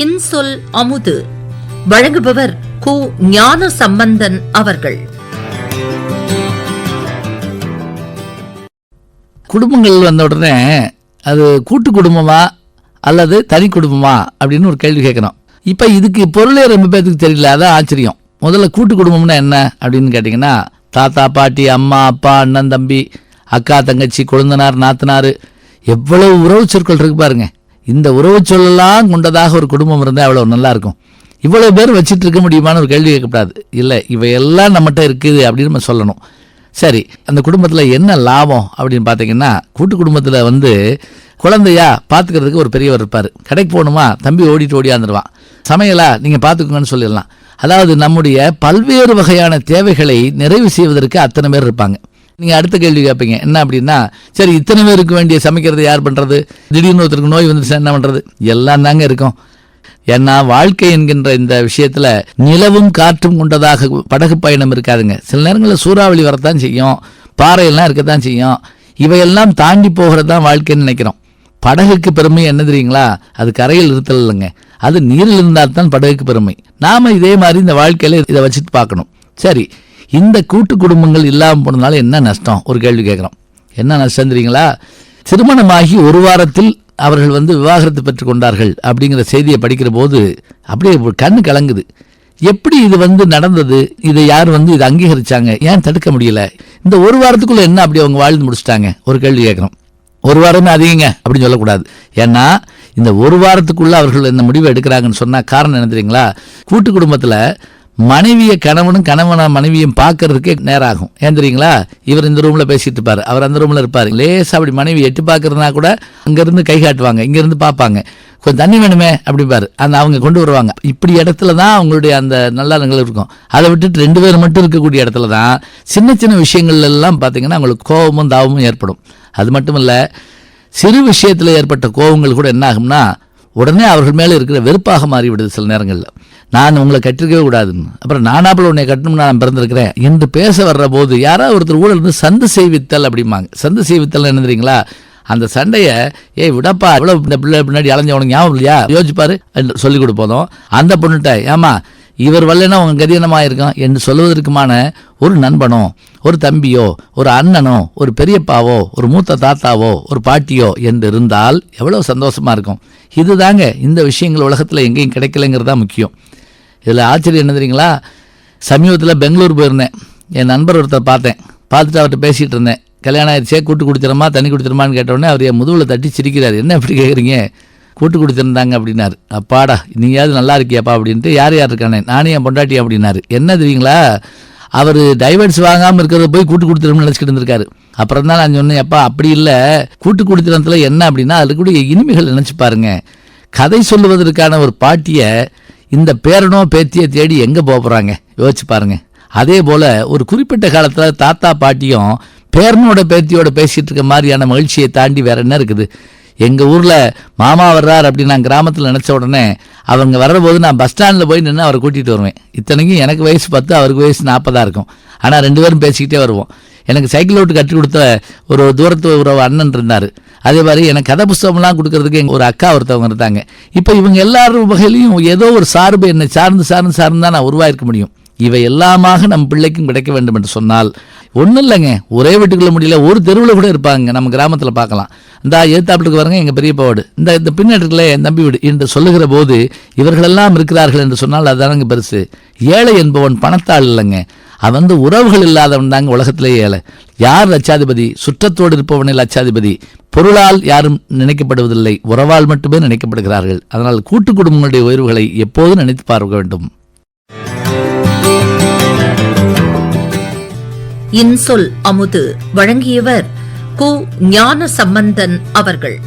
இன்சொல் அமுது. வழங்குபவர் கு ஞான சம்பந்தன் அவர்கள். குடும்பங்கள் வந்த உடனே அது கூட்டு குடும்பமா அல்லது தனி குடும்பமா அப்படின்னு ஒரு கேள்வி கேட்குறோம் இப்போ இதுக்கு பொருளே ரொம்ப பேர்த்துக்கு தெரியல அதான் ஆச்சரியம். முதல்ல கூட்டு குடும்பம்னா என்ன அப்படின்னு கேட்டிங்கன்னா தாத்தா பாட்டி அம்மா அப்பா அண்ணன் தம்பி அக்கா தங்கச்சி கொழுந்தனார் நாத்தனார் எவ்வளவு உறவு சொற்கள் இருக்கு பாருங்கள் இந்த உறவு சொல்லலாம் கொண்டதாக ஒரு குடும்பம் இருந்தால் அவ்வளோ நல்லாயிருக்கும். இவ்வளோ பேர் வச்சிட்டு இருக்க முடியுமான்னு ஒரு கேள்வி கேட்கக்கூடாது. இல்லை இவையெல்லாம் நம்மகிட்ட இருக்குது அப்படின்னு நம்ம சொல்லணும். சரி அந்த குடும்பத்தில் என்ன லாபம் அப்படின்னு பார்த்தீங்கன்னா கூட்டு குடும்பத்தில் வந்து குழந்தையா பார்த்துக்கிறதுக்கு ஒரு பெரியவர் இருப்பார். கடைக்கு போகணுமா? தம்பி ஓடிட்டு ஓடியாந்துருவான். சமையலா? நீங்கள் பார்த்துக்கோங்கன்னு சொல்லிடலாம். அதாவது நம்முடைய பல்வேறு வகையான தேவைகளை நிறைவு செய்வதற்கு அத்தனை பேர் இருப்பாங்க. நீங்கள் அடுத்த கேள்வி கேட்பீங்க. என்ன அப்படின்னா சரி இத்தனை பேருக்கு வேண்டிய சமைக்கிறது யார் பண்ணுறது திடீர்னு ஒருத்தருக்கு நோய் வந்துருச்சுன்னா என்ன பண்ணுறது எல்லாம் தாங்க இருக்கும். ஏன்னா வாழ்க்கை என்கின்ற இந்த விஷயத்தில் நிலவும் காற்றும் கொண்டதாக படகு பயணம் இருக்காதுங்க. சில நேரங்களில் சூறாவளி வரத்தான் செய்யும். பாறையெல்லாம் இருக்கத்தான் செய்யும். இவையெல்லாம் தாண்டி போகிறது தான் வாழ்க்கைன்னு நினைக்கிறோம். படகுக்கு பெருமை என்ன தெரியுங்களா? அது கரையில் இருத்தல் இல்லைங்க. அது நீரில் இருந்தால் தான் படகுக்கு பெருமை. நாம் இதே மாதிரி இந்த வாழ்க்கையில் இதை வச்சுட்டு பார்க்கணும். சரி இந்த கூட்டு குடும்பங்கள் இல்லாமல் போனதுனால என்ன நஷ்டம்? ஒரு கேள்வி கேட்குறோம். என்ன நஷ்டம் தெரியுங்களா? திருமணமாகி ஒரு வாரத்தில் அவர்கள் வந்து விவாகரத்து பெற்றுக் கொண்டார்கள் அப்படிங்கிற செய்தியை படிக்கிற போது அப்படியே கண்ணு கலங்குது. எப்படி இது வந்து நடந்தது? இதை யார் வந்து இதை அங்கீகரிச்சாங்க? ஏன் தடுக்க முடியல? இந்த ஒரு வாரத்துக்குள்ள என்ன அப்படி அவங்க வாழ்ந்து முடிச்சிட்டாங்க? ஒரு கேள்வி கேட்குறோம். ஒரு வாரமே அதிகங்க? அப்படின்னு சொல்லக்கூடாது. ஏன்னா இந்த ஒரு வாரத்துக்குள்ள அவர்கள் இந்த முடிவை எடுக்கிறாங்கன்னு சொன்னா காரணம் என்ன தெரியுங்களா? கூட்டு குடும்பத்தில் மனைவியை கணவனும் கணவனை மனைவியும் பார்க்கறதுக்கே நேரம் ஆகும் ஏன் தெரியுங்களா? இவர் இந்த ரூம்ல பேசிட்டு இருப்பாரு. அவர் அந்த ரூம்ல இருப்பாரு. லேசா அப்படி மனைவி எட்டி பார்க்கறதுனா கூட அங்கிருந்து கை காட்டுவாங்க. இங்கிருந்து பார்ப்பாங்க. கொஞ்சம் தண்ணி வேணுமே அப்படிம்பாரு. அந்த அவங்க கொண்டு வருவாங்க. இப்படி இடத்துல தான் அவங்களுடைய அந்த நல்லறங்கள் இருக்கும். அதை விட்டுட்டு ரெண்டு பேர் மட்டும் இருக்கக்கூடிய இடத்துல தான் சின்ன சின்ன விஷயங்கள்லாம் பார்த்தீங்கன்னா அவங்களுக்கு கோபமும் தாபமும் ஏற்படும். அது மட்டும் இல்லை சிறு விஷயத்தில் ஏற்பட்ட கோபங்கள் கூட என்ன ஆகும்னா உடனே அவர்கள் மேலே இருக்கிற வெறுப்பாக மாறிவிடுது சில நேரங்களில். நான் உங்களை கட்டிருக்கவே கூடாதுன்னு. அப்புறம் நானாப்பில் உன்னை கட்டணும்னு நான் பிறந்திருக்கிறேன். என்று பேச வர்ற போது யாராவது ஒருத்தர் ஊழல் இருந்து சந்து செய்வித்தல் அப்படிம்பாங்க. சந்து செய்வித்தல் என்னதுறீங்களா அந்த சண்டையை ஏய் விடப்பா இவ்வளோ இந்த பிள்ளை பின்னாடி அலைஞ்ச உனக்கு ஞாபகம் இல்லையா? யோசிப்பாரு என்று சொல்லிக் கொடுப்போதும் அந்த பொண்ணுகிட்ட ஏமா இவர் வரலன்னா அவங்க கதி இருக்கான் என்று சொல்வதற்குமான ஒரு நண்பனோ ஒரு தம்பியோ ஒரு அண்ணனோ ஒரு பெரியப்பாவோ ஒரு மூத்த தாத்தாவோ ஒரு பாட்டியோ என்று இருந்தால் எவ்வளோ சந்தோஷமாக இருக்கும். இதுதாங்க இந்த விஷயங்கள் உலகத்தில் எங்கேயும் கிடைக்கலங்கிறது தான் முக்கியம். இதில் ஆச்சரியம் என்ன தெரியுங்களா? சமீபத்தில் பெங்களூர் போயிருந்தேன். என் நண்பர் ஒருத்தர் பார்த்தேன். பார்த்துட்டு அவர்கிட்ட பேசிகிட்டு இருந்தேன். கல்யாணம் ஆயிடுச்சே கூட்டு குடிச்சிரமா தண்ணி குடிச்சிரமான்னு கேட்டோடனே அவர் என் முதுகில் தட்டி சிரிக்கிறார். என்ன இப்படி கேட்குறீங்க கூட்டு கொடுத்துருந்தாங்க அப்படின்னாரு. அப்பாடா நீயாவது நல்லா இருக்கியாப்பா அப்படின்ட்டு யார் யார் இருக்கானே? நானே என் பொண்டாட்டி அப்படின்னாரு. என்ன தெரியுங்களா? அவர் டைவர்ஸ் வாங்காமல் இருக்கிறத போய் கூட்டு கொடுத்துரும்னு நினச்சிக்கிட்டு இருந்திருக்காரு. அப்புறம் தான் நான் சொன்னேன் அப்பா அப்படி இல்லை. கூட்டு கொடுத்துறதுல என்ன அப்படின்னா அதில் கூட இனிமைகள் நினச்சி பாருங்க. கதை சொல்லுவதற்கான ஒரு பாட்டியை இந்த பேரனோ பேத்தியை தேடி எங்கே போக போகிறாங்க யோசிச்சு பாருங்க. அதே போல் ஒரு குறிப்பிட்ட காலத்தில் தாத்தா பாட்டியும் பேரனோட பேத்தியோட பேசிகிட்டு இருக்க மாதிரியான மகிழ்ச்சியை தாண்டி வேற என்ன இருக்குது? எங்கள் ஊரில் மாமா வர்றார் அப்படின்னு நான் கிராமத்தில் நினச்ச உடனே அவங்க வர்றபோது நான் பஸ் ஸ்டாண்டில் போய் நின்று அவரை கூட்டிகிட்டு வருவேன். இத்தனைக்கும் எனக்கு வயசு பத்து அவருக்கு வயசு நாற்பதாக இருக்கும். ஆனால் ரெண்டு பேரும் பேசிக்கிட்டே வருவோம். எனக்கு சைக்கிள் ஓட்டு கற்றுக் கொடுத்த ஒரு தூரத்து ஒரு அண்ணன் இருந்தார். அதே மாதிரி எனக்கு கதை புஸ்தகம்லாம் கொடுக்கறதுக்கு எங்கள் ஒரு அக்கா ஒருத்தவங்க இருந்தாங்க. இப்போ இவங்க எல்லாரும் வகையிலையும் ஏதோ ஒரு சார்பு என்னை சார்ந்து சார்ந்து சார்ந்து தான் நான் உருவாயிருக்க முடியும். இவை எல்லாமாக நம் பிள்ளைக்கும் கிடைக்க வேண்டும் என்று சொன்னால் ஒன்றும் இல்லைங்க ஒரே வீட்டுக்குள்ள முடியல ஒரு தெருவில் கூட இருப்பாங்க. நம்ம கிராமத்தில் பார்க்கலாம். இந்த ஏத்தாப்பிட்டுக்கு வரங்க எங்கள் பெரியப்பா வீடு. இந்த இந்த பின்னாட்டுல என் தம்பி வீடு என்று சொல்லுகிற போது இவர்களெல்லாம் இருக்கிறார்கள் என்று சொன்னால் அதுதானங்க பெருசு. ஏழை என்பவன் பணத்தால் இல்லைங்க. அவன் வந்து உறவுகள் இல்லாதவன் தாங்க உலகத்திலேயே ஏழை. யார் லட்சாதிபதி? சுற்றத்தோடு இருப்பவனே லட்சாதிபதி. பொருளால் யாரும் நினைக்கப்படுவதில்லை. உறவால் மட்டுமே நினைக்கப்படுகிறார்கள். அதனால் கூட்டு குடும்பங்களுடைய உயர்வுகளை எப்போதும் நினைத்து பார்க்க வேண்டும். இன்சொல் அமுது வழங்கியவர் கு ஞான சம்பந்தன் அவர்கள்.